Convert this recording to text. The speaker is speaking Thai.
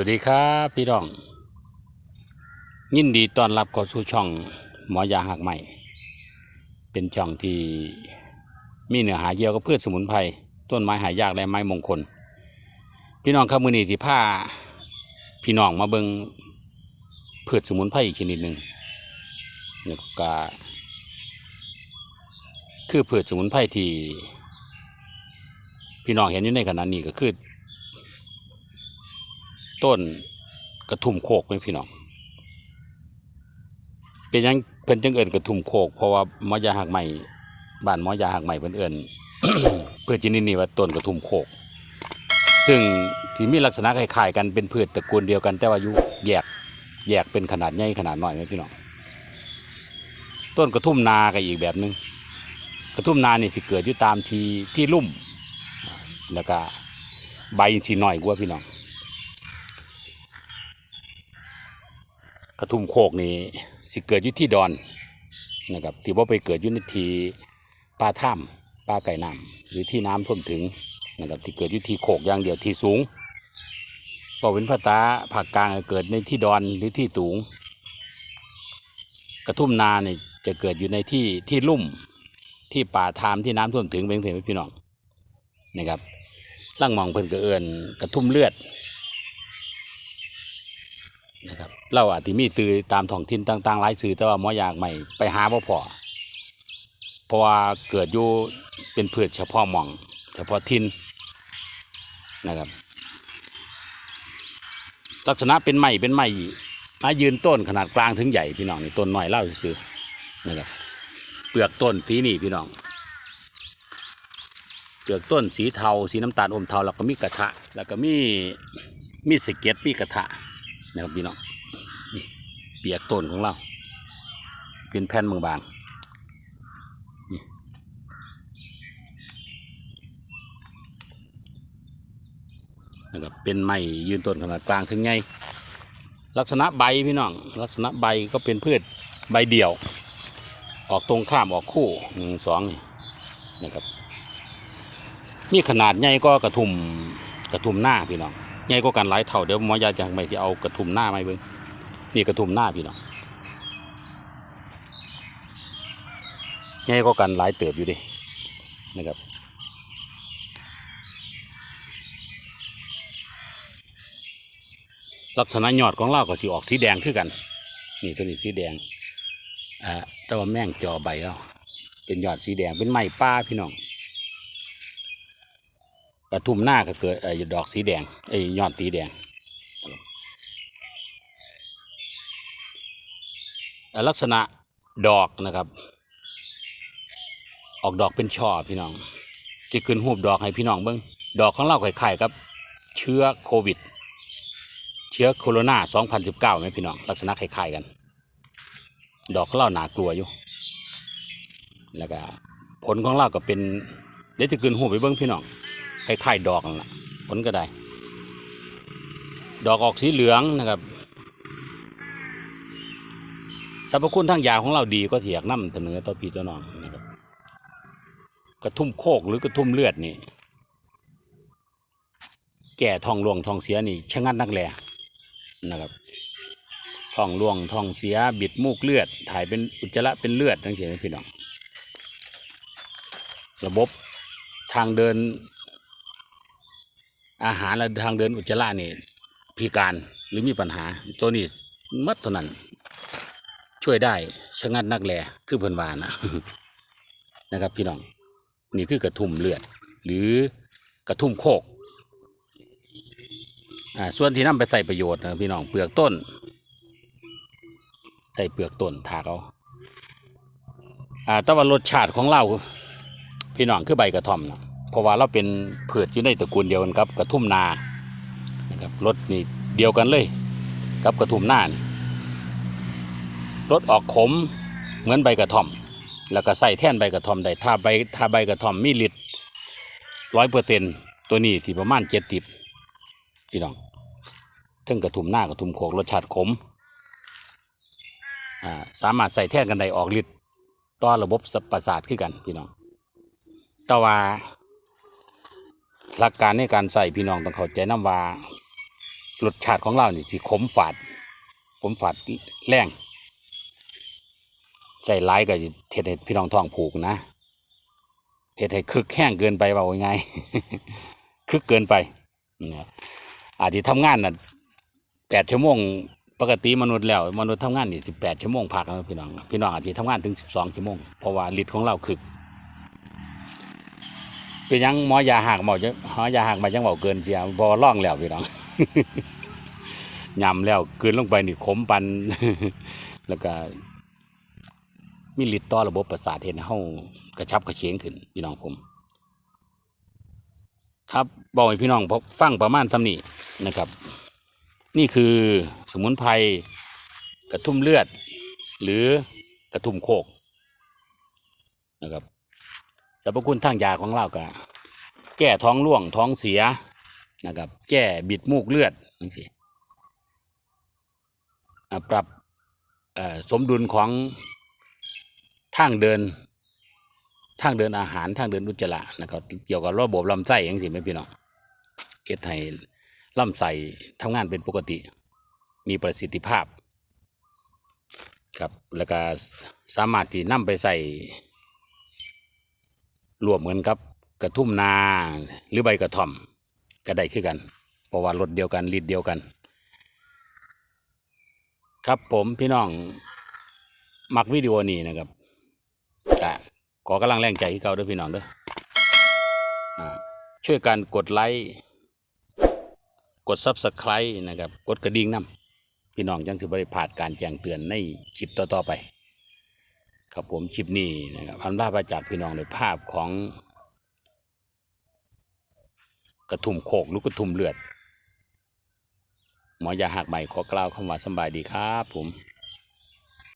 วัสดีครับพี่น้อง ยินดีต้อนรับเข้าสู่ช่องหมอยาหักใหม่ เป็นช่องที่มีเนื้อหาเกี่ยวกับพืชสมุนไพรต้นไม้หายากและไม้มงคล พี่น้องครับมือนี้ที่ผ้าพี่น้องมาเบิงพืชสมุนไพรอีกชนิดหนึ่งนี่ก็คือพืชสมุนไพรที่ พี่น้องเห็นอยู่ในขณะนี้ก็คือ ต้นกระทุ่มโคกไหมพี่น้องเป็นยังเพิ่นจังเอิญกระทุ่มโคก เพราะว่ามอยาหักใหม่บ้านมอยาหักใหม่เพิ่นเอิญเพื่อจินินี่ว่าต้นกระทุ่มโคก ซึ่งที่มีลักษณะคล้ายๆกันเป็นพืชตระกูลเดียวกัน แต่ว่าอยู่แยกแยกเป็นขนาดใหญ่ขนาดน้อยไหมพี่น้องต้นกระทุ่มนาก็อีกแบบหนึงกระทุ่มนานี่สิเกิดอยู่ตามที่ที่ลุ่มแล้วก็ใบสีหน้อยกว่าพี่น้อง กระทุ่มโคกนี่สิเกิดอยู่ที่ดอนนะครับสิว่าไปเกิดอยู่ในที่ป่าถ้ำป่าไก่น้ำหรือที่น้ำท่วมถึงนะครับที่เกิดอยู่ที่โคกอย่างเดียวที่สูงพอเป็นภาษาภาคกลางเกิดในที่ดอนหรือที่สูง กระทุ่มนาเนี่ยจะเกิดอยู่ในที่ที่ลุ่มที่ป่าทามที่น้ำท่วมถึงเป็นเพื่อนพี่น้องนะครับล่างมองเพิ่นก็เอินกระทุ่มเลือด นะครับ เราอาจจะมีซื้อตามท้องถิ่นต่างๆหลายซื้อแต่ว่าหมออยากใหม่ไปหาบ่พอเพราะว่าเกิดอยู่เป็นพืชเฉพาะหม่อง เฉพาะถิ่นนะครับ ลักษณะเป็นไม้เป็นไม้ไม้ยืนต้นขนาดกลางถึงใหญ่พี่น้องนี่ต้นน้อยเล่าซื้อนะครับเปลือกต้นสีนี่พี่น้องเปลือกต้นสีเทาสีน้ำตาลอมเทาแล้วก็มีกระทะ แล้วก็มีมีสเก็ตมีกระทะนะครับพี่น้อง เปียกต้นของเรา เป็นแผ่นบางๆนี่นะครับเป็นไม้ยืนต้นขนาดกลางถึงไงลักษณะใบพี่น้องลักษณะใบก็เป็นพืชใบเดี่ยว ออกตรงข้ามออกคู่หนึ่งสองนี่นะครับมีขนาดใหญ่ก็กระทุมกระทุมหน้าพี่น้องใหญ่ก็กันหลายเท่าเดี๋ยวหมอยาจะไม่ที่เอากระทุมหน้ามาเบิ่ง นี่กระทุ่มหน้าพี่น้องใหญ่ก็กันหลายเติบอยู่ดินะครับลักษณะยอดของเราก็สิออกสีแดงคือกัน นี่ตัวนี้สีแดงอ่าแต่ว่าแม่งจอใบแล้วเป็นยอดสีแดงเป็นไม้ป้าพี่น้องกระทุ่มหน้าก็เกิดไอ้ดอกสีแดงไอ้ยอดสีแดง ลักษณะดอกนะครับ ออกดอกเป็นช่อพี่น้องจะขึ้นหูบดอกให้พี่น้องเบิ้งดอกของเราไข่ๆครับ เชื้อโควิด เชื้อโคโรนา2019ไหมพี่น้องลักษณะคล้ายๆกัน ดอกของเราหนากลัวอยู่ แล้วก็ผลของเราก็เป็นเดี๋ยวจะขึ้นหูบไปเบิ้งพี่น้องคล้ายๆดอกนั่นล่ะผลก็ได้ ดอกออกสีเหลืองนะครับ สรรพคุณทางยาของเราดีก็เถียกน้ำเสนอต่อพี่ต่อน้องนะครับกระทุ่มโคกหรือกระทุ่มเลือดนี่ แก่ทองร่วงทองเสียนี่ชะงัดนักแลนะครับทองร่วงทองเสียบิดมูกเลือด ถ่ายเป็นอุจจาระเป็นเลือดทั้งเสียพี่น้อง ระบบทางเดิน อาหารและทางเดินอุจจาระนี่พิการหรือมีปัญหาตัวนี้มัดเท่านั้น ช่วยได้ชะงัดนักแลคือเพิ่นวานะนะครับ พี่น้องนี่คือกระทุ่มเลือด หรือกระทุ่มโคกอ่าส่วนที่นำไปใส่ประโยชน์นะพี่น้องเปลือกต้น ใส่เปลือกต้นถากเอาอ่าแต่ว่ารสชาติของเราพี่น้องคือใบกระท่อมนะเพราะว่าเราเป็นพืชอยู่ในตระกูลเดียวกันครับ กระทุ่มนานะครับรสนี่เดียวกันเลย กับกระทุ่มนานี่ รสออกขมเหมือนใบกระท่อม แล้วก็ใส่แท่นใบกระท่อมได้ถ้าใบถ้าใบกระท่อมมีฤทธิ์ร้อยเปอร์เซ็นตัวนี้ที่ประมาณเจ็ดสิบพี่น้องเทั้งกระทุ่มหน้ากระทุ่มโขกรสชาติขมสามารถใส่แท่นกันได้ออกฤทธิ์ต่อระบบสประสาทขึ้นกันพี่น้องแต่ว่าหลักการในการใส่พี่น้องต้องเข้าใจน้ำว่ารสชาติของเรานี่ที่ขมฝาดขมฝาดแรง ใจร้ายก็เทศให้พี่น้องท้องผูกนะเทศให้คึกแห้งเกินไปว่าไงคึกเกินไปอาจจะทำงานน่ะแปดชั่วโมงปกติมนุษย์แล้วมนุษย์ทำงานนี่สิบแปดชั่วโมงพักนะพี่น้องพี่น้องอาจจะทำงานถึงสิบสองชั่วโมงเพราะว่าฤทธิ์ของเราคึกเป็นยังหมอยาหักหมอจะหอยาหักมาจังเบาเกินเสียบอล่องแล้วพี่น้องยำแล้วเกินลงไปนี่ขมปันแล้วก็ มีฤทธิ์ต่อระบบประสาทเห็นเฮากระชับกระเฉงขึ้นพี่น้องผม ครับบอกให้พี่น้องพบฟังประมาณซ้ำนี้นะครับ นี่คือสมุนไพรกระทุ่มเลือด หรือกระทุ่มโคกนะครับแต่พระคุณทางยาของเราก็แก้ท้องร่วงท้องเสียนะครับ แก้บิดมูกเลือดนี่สิอ่าปรับสมดุลของ ทางเดิน ทางเดินอาหารทางเดินอุจจาระนะครับ เกี่ยวกับระบบลำไส้อย่างสิไหมพี่น้องเกตให้ลำไส้ทำงานเป็นปกติ มีประสิทธิภาพครับแล้วก็สามารถที่นำไปใส่รวมกันครับ กระทุ่มนาหรือใบกระท่อมก็ได้คือกันเพราะว่ารสเดียวกันลิดเดียวกัน ครับผมพี่น้อง มักวิดีโอนี้นะครับ ก็ขอกำลังแรงใจให้เขาด้วยพี่น้องด้วยช่วยกันกดไลค์กด Subscribe นะครับ กดกระดิ่งน้ำพี่น้องยังสิบริพาดการแจ้งเตือนในคลิปต่อๆไป ครับผมคลิปนี้นะครับอันลาไปจากพี่น้องในภาพของกระทุ่มโคกหรือกระทุ่มเลือด หมอยาหักใหม่ขอกล่าวคำว่าสบายดีครับผม